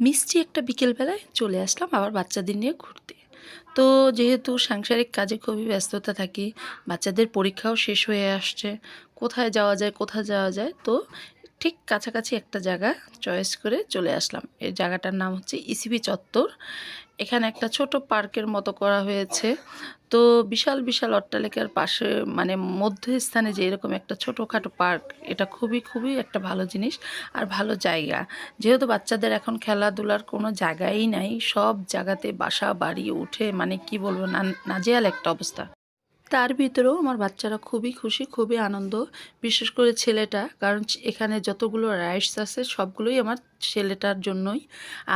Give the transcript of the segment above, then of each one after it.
মিষ্টি একটা বিকেলবেলায় চলে আসলাম আবার বাচ্চাদের নিয়ে ঘুরতে। তো যেহেতু সাংসারিক কাজে খুবই ব্যস্ততা থাকি, বাচ্চাদের পরীক্ষাও শেষ হয়ে আসছে, কোথায় যাওয়া যায়, কোথায় যাওয়া যায়, তো ঠিক কাছাকাছি একটা জায়গা চয়েস করে চলে আসলাম। এই জায়গাটার নাম হচ্ছে ইসিবি চত্বর। এখানে একটা ছোট পার্কের মতো করা হয়েছে। তো বিশাল বিশাল অট্টালিকার পাশে মানে মধ্যস্থানে যে এরকম একটা ছোটোখাটো পার্ক, এটা খুবই খুবই একটা ভালো জিনিস আর ভালো জায়গা। যেহেতু বাচ্চাদের এখন খেলাধুলার কোনো জায়গাই নাই, সব জায়গাতে বাসা, বাড়ি, উঠে মানে কি বলব, না, নাজেয়াল একটা অবস্থা। তার ভিতরেও আমার বাচ্চারা খুবই খুশি, খুবই আনন্দ, বিশেষ করে ছেলেটা। কারণ এখানে যতগুলো রাইডস আছে, সবগুলোই আমার ছেলেটার জন্যই।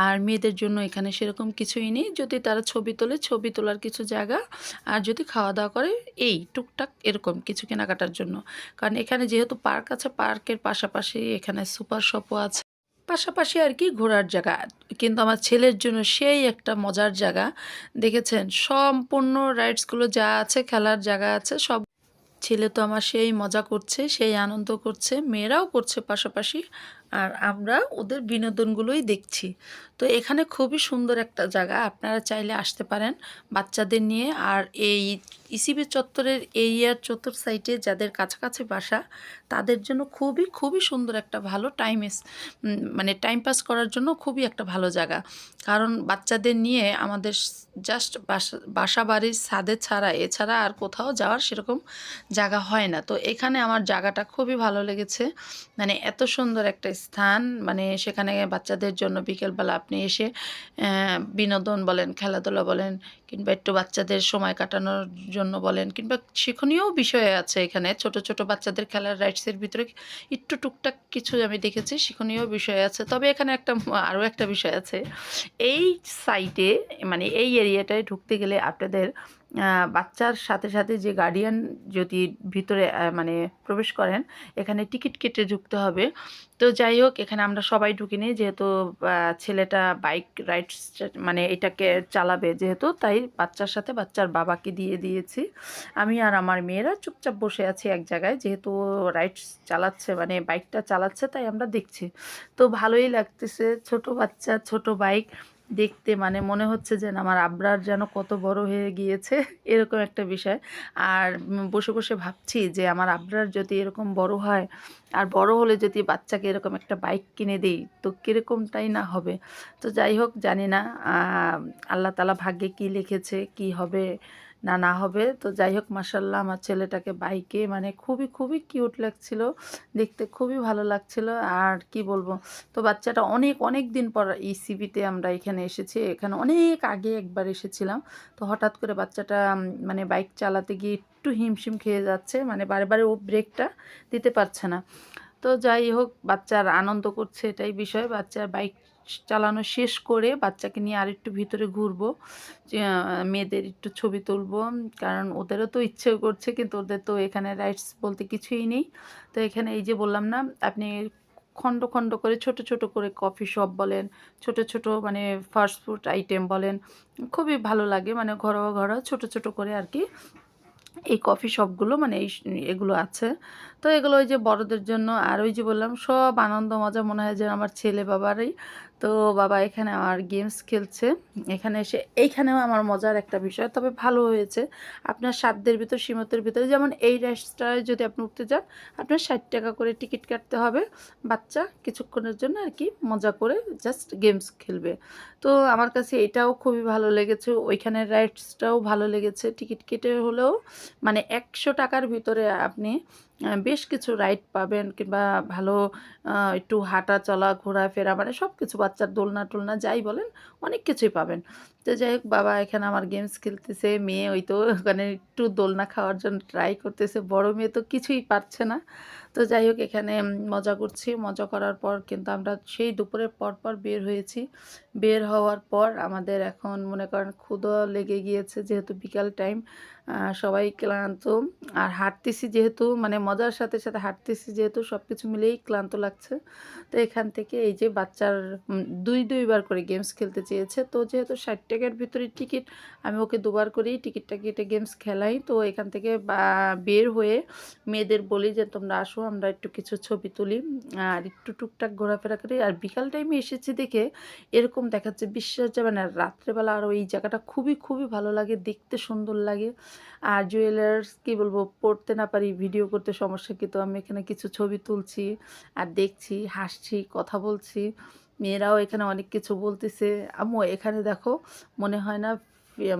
আর মেয়েদের জন্য এখানে সেরকম কিছুই নেই। যদি তারা ছবি তোলে, ছবি তোলার কিছু জায়গা। আর যদি খাওয়া দাওয়া করে, এই টুকটাক এরকম কিছু কেনাকাটার জন্য। কারণ এখানে যেহেতু পার্ক আছে, পার্কের পাশাপাশি এখানে সুপার শপও আছে। পাশাপাশি আর কি ঘোরার জায়গা। কিন্তু আমার ছেলের জন্য সেই একটা মজার জায়গা। দেখেছেন? সম্পূর্ণ রাইডসগুলো যা আছে, খেলার জায়গা আছে, সব ছেলে তো আমার সেই মজা করছে, সেই আনন্দ করছে, মেয়েরাও করছে পাশাপাশি। আর আমরা ওদের বিনোদনগুলোই দেখছি। তো এখানে খুবই সুন্দর একটা জায়গা, আপনারা চাইলে আসতে পারেন বাচ্চাদের নিয়ে। আর এই ইসিবি চত্বরের এরিয়ার চতুর সাইডে যাদের কাছাকাছি বাসা, তাদের জন্য খুবই খুবই সুন্দর একটা ভালো টাইম মানে টাইম পাস করার জন্য খুবই একটা ভালো জায়গা। কারণ বাচ্চাদের নিয়ে আমাদের জাস্ট বাসা বাসা বাড়ির ছাদে ছাড়া, এছাড়া আর কোথাও যাওয়ার সেরকম জায়গা হয় না। তো এখানে আমার জায়গাটা খুবই ভালো লেগেছে। মানে এত সুন্দর একটা স্থান মানে সেখানে বাচ্চাদের জন্য বিকেলবেলা আপনি এসে বিনোদন বলেন খেলাধুলা বলেন কিংবা একটু বাচ্চাদের সময় কাটানোর জন্য বলেন কিংবা শিক্ষণীয় বিষয় আছে এখানে। ছোট ছোট বাচ্চাদের খেলার রাইটসের ভিতরে একটু টুকটাক কিছু আমি দেখেছি, শিক্ষণীয় বিষয় আছে। তবে এখানে একটা আরও একটা বিষয় আছে। এই সাইটে মানে এই এরিয়াটায় ঢুকতে গেলে আপনাদের বাচ্চার সাথে সাথে যে গার্ডিয়ান যদি ভিতরে মানে প্রবেশ করেন, এখানে টিকিট কেটে ঢুকতে হবে। তো যাই হোক, এখানে আমরা সবাই ঢুকিনি, যেহেতু ছেলেটা বাইক রাইডস মানে এটাকে চালাবে যেহেতু, তাই বাচ্চার সাথে বাচ্চার বাবাকে দিয়ে দিয়েছি। আমি আর আমার মেয়েরা চুপচাপ বসে আছি এক জায়গায়, যেহেতু রাইডস চালাচ্ছে মানে বাইকটা চালাচ্ছে, তাই আমরা দেখছি। তো ভালোই লাগতেছে, ছোট বাচ্চা, ছোট বাইক। দেখতে মানে মনে হচ্ছে যেন আমার আবরার যেন কত বড় হয়ে গিয়েছে, এরকম একটা বিষয়। আর বসে বসে ভাবছি যে আমার আবরার যদি এরকম বড় হয়, আর বড় হলে যদি বাচ্চাকে এরকম একটা বাইক কিনে দিই, তো কীরকমটাই না হবে? তো যাই হোক, জানি না আল্লাহ তালা ভাগ্যে কি লিখেছে, কি হবে? না না হবে। তো যাই হোক মাসাল্লাহ আমার ছেলেটাকে বাইকে মানে খুবই খুবই কিউট লাগছিল। দেখতে খুবই ভালো লাগছিল। আর কি বলব, তো বাচ্চাটা অনেক অনেক দিন পর ইসিবিতে আমরা এখানে এসেছি। এখানে অনেক আগে একবার এসেছিলাম। তো হঠাৎ করে বাচ্চাটা মানে বাইক চালাতে গিয়ে একটু হিমশিম খেয়ে যাচ্ছে। মানে বারে বারে ও ব্রেকটা দিতে পারছে না। তো যাই হোক বাচ্চার আনন্দ করছে এটাই বিষয়। বাচ্চার বাইক চালানো শেষ করে বাচ্চাকে নিয়ে আরেকটু ভিতরে ঘুরবো মেয়েদের একটু ছবি তুলবো, কারণ ওদেরও তো ইচ্ছে করছে, কিন্তু ওদের তো এখানে রাইটস বলতে কিছুই নেই। তো এখানে এই যে বললাম না, আপনি খণ্ড খণ্ড করে, ছোট ছোট করে কফি শপ বলেন, ছোট ছোট মানে ফাস্ট ফুড আইটেম বলেন, খুবই ভালো লাগে মানে ঘরোয়া ঘরোয়া ছোট ছোট করে আর কি। এই কফি শপগুলো মানে এই এগুলো আছে। তো এগুলো ওই যে বড়দের জন্য, আর ওই যে বললাম, সব আনন্দ মজা মনে হয় যে আমার ছেলে বাবারই। তো বাবা এখানে আমার গেমস খেলছে। এখানে এসে, এইখানেও আমার মজার একটা বিষয়, তবে ভালো হয়েছে। আপনার সাধ্যের ভিতর, সীমতের ভিতরে, যেমন এই রেস্টুরেন্টে যদি আপনি উঠতে যান, আপনার ষাট টাকা করে টিকিট কাটতে হবে। বাচ্চা কিছুক্ষণের জন্য আর কি মজা করে জাস্ট গেমস খেলবে। তো আমার কাছে এটাও খুবই ভালো লেগেছে। ওইখানের রাইডসটাও ভালো লেগেছে। টিকিট কেটে হলেও মানে একশো টাকার ভিতরে আপনি বেশ কিছু রাইড পাবেন কিংবা ভালো একটু হাঁটা চলা ঘোরাফেরা মানে সব কিছু বাচ্চার দোলনা টোলনা যাই বলেন অনেক কিছুই পাবেন। তো যাই হোক বাবা এখানে আমার গেমস খেলতেছে, মেয়ে ওই তো ওখানে একটু দোলনা খাওয়ার জন্য ট্রাই করতেছে, বড় মেয়ে তো কিছুই পারছে না। তো যাই হোক এখানে মজা করছি, মজা করার পর কিন্তু আমরা সেই দুপুরের পর পর বের হয়েছি। বের হওয়ার পর আমাদের এখন মনে করেন ক্ষুধা লেগে গিয়েছে যেহেতু বিকাল টাইম সবাই ক্লান্ত। আর হাঁটতেছি যেহেতু মানে মজার সাথে সাথে হাঁটতেছি যেহেতু সব কিছু মিলেই ক্লান্ত লাগছে। তো এখান থেকে এই যে বাচ্চার দুই দুইবার করে গেমস খেলতে চেয়েছে। তো যেহেতু ষাট টাকার ভিতরে টিকিট। আমি ওকে দুবার করেই টিকিটটা কেটে গেমস খেলাই। তো এখান থেকে বের হয়ে মেয়েদের বলি যে, তোমরা আসো, আমরা একটু কিছু ছবি তুলি, আর একটু টুকটাক ঘোরাফেরা করি। আর বিকাল টাইমে এসেছি দেখে এরকম দেখাচ্ছে, বিশ্বাস যাবে না, রাত্রেবেলা আর এই জায়গাটা খুবই খুবই ভালো লাগে, দেখতে সুন্দর লাগে। আর জুয়েলার্স কী বলব, পড়তে না পারি ভিডিও করতে সমস্যা কিন্তু আমি এখানে কিছু ছবি তুলছি, আর দেখছি, হাসছি, কথা বলছি। মেয়েরাও এখানে অনেক কিছু বলতেছে। আম্মু, এখানে দেখো, মনে হয় না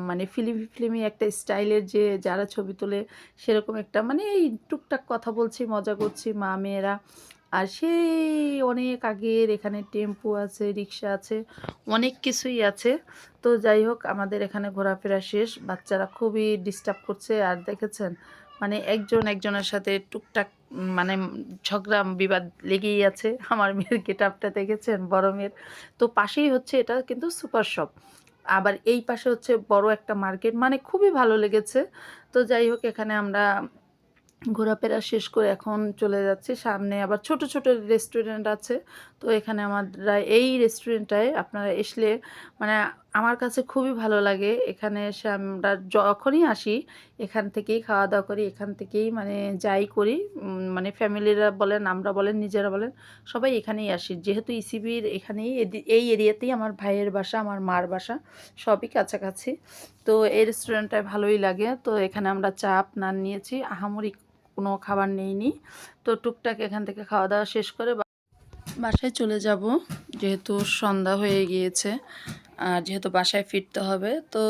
মানে ফিল্মি ফিল্মি একটা স্টাইলের যে, যারা ছবি তোলে, সেরকম একটা মানে এই টুকটাক কথা বলছি, মজা করছি, মা, মেয়েরা। আর সেই অনেক আগের এখানে টেম্পু আছে, রিক্সা আছে, অনেক কিছুই আছে। তো যাই হোক, আমাদের এখানে ঘোরাফেরা শেষ। বাচ্চারা খুবই ডিস্টার্ব করছে। আর দেখেছেন মানে একজন একজনের সাথে টুকটাক মানে ঝগড়া, বিবাদ লেগেই আছে। আমার মেয়ের গেটআপটা দেখেছেন? বড় মেয়ের। তো পাশেই হচ্ছে এটা কিন্তু সুপার শপ আবার এই পাশে হচ্ছে বড় একটা মার্কেট মানে খুবই ভালো লেগেছে। তো যাই হোক, এখানে আমরা ঘোরাফেরা শেষ করে এখন চলে যাচ্ছি। সামনে আবার ছোট ছোট রেস্টুরেন্ট আছে। তো এখানে আমরা এই রেস্টুরেন্টটায় আপনারা এসলে মানে আমার কাছে খুবই ভালো লাগে। এখানে এসে আমরা যখনই আসি, এখান থেকেই খাওয়া দাওয়া করি, এখান থেকেই মানে যাই করি। মানে ফ্যামিলিরা বলেন, আমরা বলেন, নিজেরা বলেন, সবাই এখানেই আসি। যেহেতু ইসিবির এখানেই এদি- এই এরিয়াতেই আমার ভাইয়ের বাসা, আমার মার বাসা, সবই কাছাকাছি। তো এই রেস্টুরেন্টটায় ভালোই লাগে। তো এখানে আমরা চাপ নান নিয়েছি। আহামরি কোনো খাবার নেইনি। তো টুকটাক এখান থেকে খাওয়া দাওয়া শেষ করে বাসায় চলে যাব, যেহেতু সন্ধ্যা হয়ে গিয়েছে আর যেহেতু বাসায় ফিরতে হবে, তো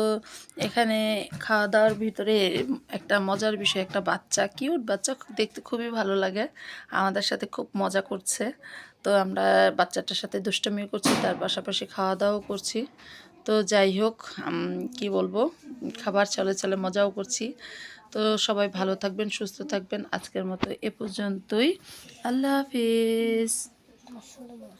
এখানে খাওয়া দাওয়ার ভিতরে একটা মজার বিষয়, একটা বাচ্চা, কিউট বাচ্চা দেখতে খুবই ভালো লাগে, আমাদের সাথে খুব মজা করছে, তো আমরা বাচ্চাটার সাথে দুষ্টমিও করছি, তার পাশাপাশি খাওয়া দাওয়াও করছি, তো যাই হোক কি বলব, খাবার চলে চলে মজাও করছি, তো সবাই ভালো থাকবেন, সুস্থ থাকবেন, আজকের মতো এ পর্যন্তই, আল্লাহ হাফিজ। Şurada mı var?